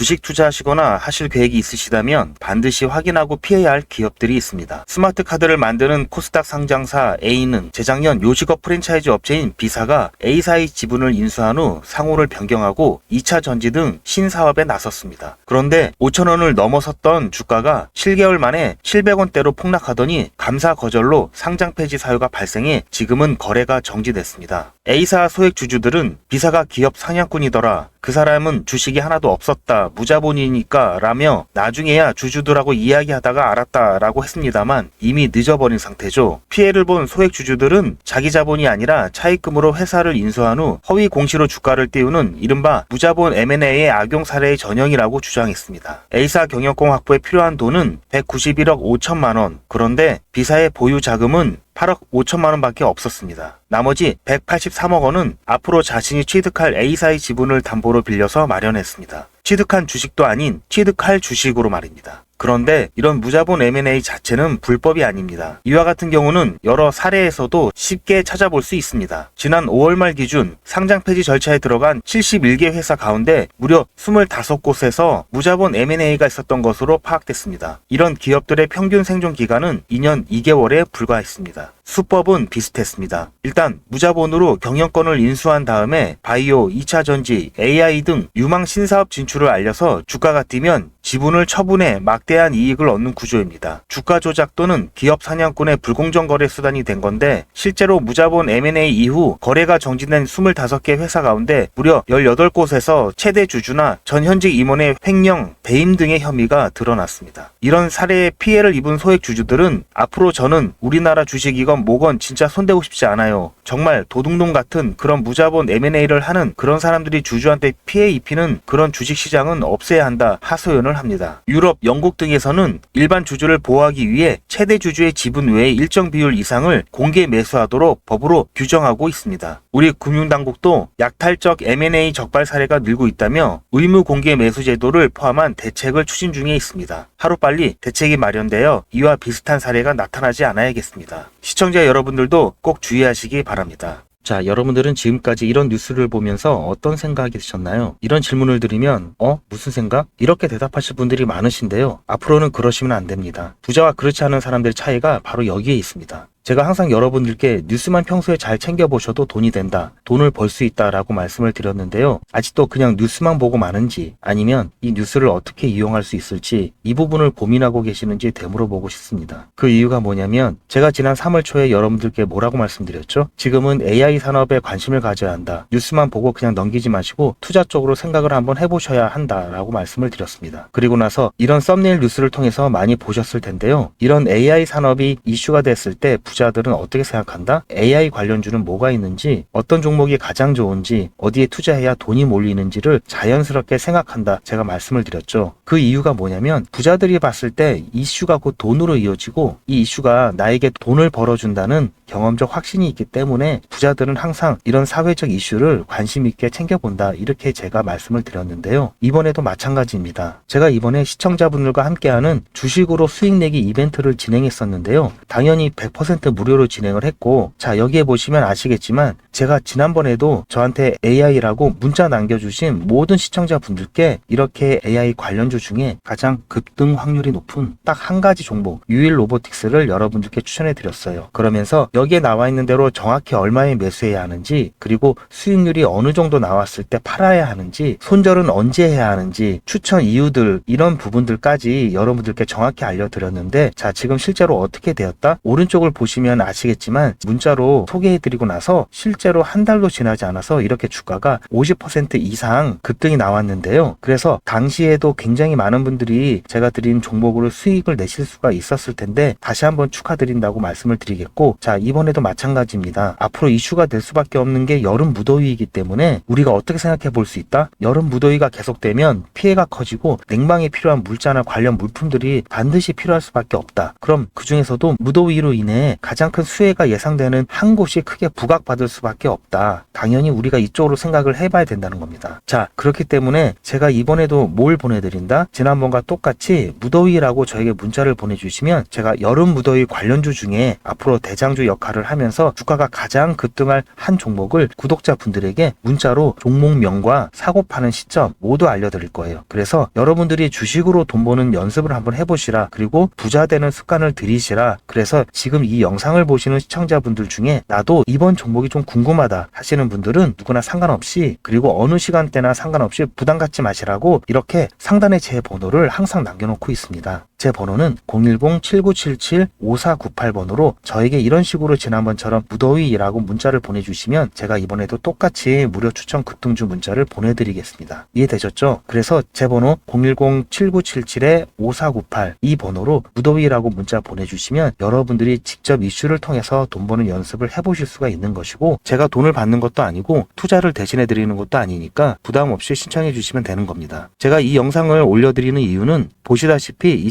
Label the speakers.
Speaker 1: 주식 투자하시거나 하실 계획이 있으시다면 반드시 확인하고 피해야 할 기업들이 있습니다. 스마트 카드를 만드는 코스닥 상장사 A는 재작년 요식업 프랜차이즈 업체인 B사가 A사의 지분을 인수한 후 상호를 변경하고 2차 전지 등 신사업에 나섰습니다. 그런데 5천원을 넘어섰던 주가가 7개월 만에 700원대로 폭락하더니 감사 거절로 상장 폐지 사유가 발생해 지금은 거래가 정지됐습니다. A사 소액 주주들은 B사가 기업 상향꾼이더라. 그 사람은 주식이 하나도 없었다. 무자본이니까 라며 나중에야 주주들하고 이야기하다가 알았다라고 했습니다만 이미 늦어버린 상태죠. 피해를 본 소액 주주들은 자기 자본이 아니라 차입금으로 회사를 인수한 후 허위 공시로 주가를 띄우는 이른바 무자본 M&A의 악용 사례의 전형이라고 주장했습니다. A사 경영권 확보에 필요한 돈은 191억 5천만 원. 그런데 B사의 보유 자금은 8억 5천만 원밖에 없었습니다. 나머지 183억 원은 앞으로 자신이 취득할 A사의 지분을 담보로 빌려서 마련했습니다. 취득한 주식도 아닌 취득할 주식으로 말입니다. 그런데 이런 무자본 M&A 자체는 불법이 아닙니다. 이와 같은 경우는 여러 사례에서도 쉽게 찾아볼 수 있습니다. 지난 5월 말 기준 상장 폐지 절차에 들어간 71개 회사 가운데 무려 25곳에서 무자본 M&A가 있었던 것으로 파악됐습니다. 이런 기업들의 평균 생존 기간은 2년 2개월에 불과했습니다. 수법은 비슷했습니다. 일단 무자본으로 경영권을 인수한 다음에 바이오, 2차 전지, AI 등 유망 신사업 진출을 알려서 주가가 뛰면 지분을 처분해 막대 한 이익을 얻는 구조입니다. 주가 조작 또는 기업 사냥꾼의 불공정 거래 수단이 된 건데 실제로 무자본 M&A 이후 거래가 정지된 25개 회사 가운데 무려 18곳에서 최대 주주나 전 현직 임원의 횡령, 배임 등의 혐의가 드러났습니다. 이런 사례에 피해를 입은 소액 주주들은 앞으로 저는 우리나라 주식이건 뭐건 진짜 손대고 싶지 않아요. 정말 도둑놈 같은 그런 무자본 M&A를 하는 그런 사람들이 주주한테 피해 입히는 그런 주식 시장은 없애야 한다 하소연을 합니다. 유럽, 영국 등에서는 일반 주주를 보호하기 위해 최대 주주의 지분 외의 일정 비율 이상을 공개 매수하도록 법으로 규정하고 있습니다. 우리 금융당국도 약탈적 M&A 적발 사례가 늘고 있다며 의무 공개 매수 제도를 포함한 대책을 추진 중에 있습니다. 하루빨리 대책이 마련되어 이와 비슷한 사례가 나타나지 않아야겠습니다. 시청자 여러분들도 꼭 주의하시기 바랍니다. 자, 여러분들은 지금까지 이런 뉴스를 보면서 어떤 생각이 드셨나요? 이런 질문을 드리면, 어? 무슨 생각? 이렇게 대답하실 분들이 많으신데요. 앞으로는 그러시면 안 됩니다. 부자와 그렇지 않은 사람들의 차이가 바로 여기에 있습니다. 제가 항상 여러분들께 뉴스만 평소에 잘 챙겨보셔도 돈이 된다, 돈을 벌 수 있다 라고 말씀을 드렸는데요. 아직도 그냥 뉴스만 보고 마는지 아니면 이 뉴스를 어떻게 이용할 수 있을지 이 부분을 고민하고 계시는지 되물어보고 싶습니다. 그 이유가 뭐냐면 제가 지난 3월 초에 여러분들께 뭐라고 말씀드렸죠? 지금은 AI 산업에 관심을 가져야 한다. 뉴스만 보고 그냥 넘기지 마시고 투자 쪽으로 생각을 한번 해보셔야 한다 라고 말씀을 드렸습니다. 그리고 나서 이런 썸네일 뉴스를 통해서 많이 보셨을 텐데요. 이런 AI 산업이 이슈가 됐을 때 부자들은 어떻게 생각한다? AI 관련주는 뭐가 있는지, 어떤 종목이 가장 좋은지, 어디에 투자해야 돈이 몰리는지를 자연스럽게 생각한다. 제가 말씀을 드렸죠. 그 이유가 뭐냐면 부자들이 봤을 때 이슈가 곧 돈으로 이어지고 이 이슈가 나에게 돈을 벌어준다는 경험적 확신이 있기 때문에 부자들은 항상 이런 사회적 이슈를 관심 있게 챙겨본다. 이렇게 제가 말씀을 드렸는데요. 이번에도 마찬가지입니다. 제가 이번에 시청자분들과 함께하는 주식으로 수익 내기 이벤트를 진행했었는데요. 당연히 100% 무료로 진행을 했고, 자, 여기에 보시면 아시겠지만, 제가 지난번에도 저한테 AI라고 문자 남겨주신 모든 시청자분들께 이렇게 AI 관련주 중에 가장 급등 확률이 높은 딱 한 가지 종목, 유일 로보틱스를 여러분들께 추천해 드렸어요. 그러면서 여기에 나와 있는 대로 정확히 얼마에 매수해야 하는지, 그리고 수익률이 어느 정도 나왔을 때 팔아야 하는지, 손절은 언제 해야 하는지, 추천 이유들, 이런 부분들까지 여러분들께 정확히 알려드렸는데, 자, 지금 실제로 어떻게 되었다? 오른쪽을 보시 면 아시겠지만, 문자로 소개해드리고 나서 실제로 한 달도 지나지 않아서 이렇게 주가가 50% 이상 급등이 나왔는데요. 그래서 당시에도 굉장히 많은 분들이 제가 드린 종목으로 수익을 내실 수가 있었을 텐데, 다시 한번 축하드린다고 말씀을 드리겠고, 자, 이번에도 마찬가지입니다. 앞으로 이슈가 될 수밖에 없는 게 여름 무더위이기 때문에 우리가 어떻게 생각해 볼 수 있다? 여름 무더위가 계속되면 피해가 커지고 냉방에 필요한 물자나 관련 물품들이 반드시 필요할 수밖에 없다. 그럼 그 중에서도 무더위로 인해 가장 큰 수혜가 예상되는 한 곳이 크게 부각받을 수밖에 없다. 당연히 우리가 이쪽으로 생각을 해봐야 된다는 겁니다. 자, 그렇기 때문에 제가 이번에도 뭘 보내드린다? 지난번과 똑같이 무더위라고 저에게 문자를 보내주시면 제가 여름 무더위 관련주 중에 앞으로 대장주 역할을 하면서 주가가 가장 급등할 한 종목을 구독자분들에게 문자로 종목명과 사고 파는 시점 모두 알려드릴 거예요. 그래서 여러분들이 주식으로 돈 버는 연습을 한번 해보시라. 그리고 부자 되는 습관을 들이시라. 그래서 지금 이 영상을 보시는 시청자분들 중에 나도 이번 종목이 좀 궁금하다 하시는 분들은 누구나 상관없이 그리고 어느 시간대나 상관없이 부담 갖지 마시라고 이렇게 상단에 제 번호를 항상 남겨놓고 있습니다. 제 번호는 010-7977-5498번으로 저에게 이런 식으로 지난번처럼 무더위라고 문자를 보내주시면 제가 이번에도 똑같이 무료 추천 급등주 문자를 보내드리겠습니다. 이해되셨죠? 그래서 제 번호 010-7977-5498 이 번호로 무더위라고 문자 보내주시면 여러분들이 직접 이슈를 통해서 돈 버는 연습을 해보실 수가 있는 것이고 제가 돈을 받는 것도 아니고 투자를 대신해 드리는 것도 아니니까 부담 없이 신청해 주시면 되는 겁니다. 제가 이 영상을 올려드리는 이유는 보시다시피 이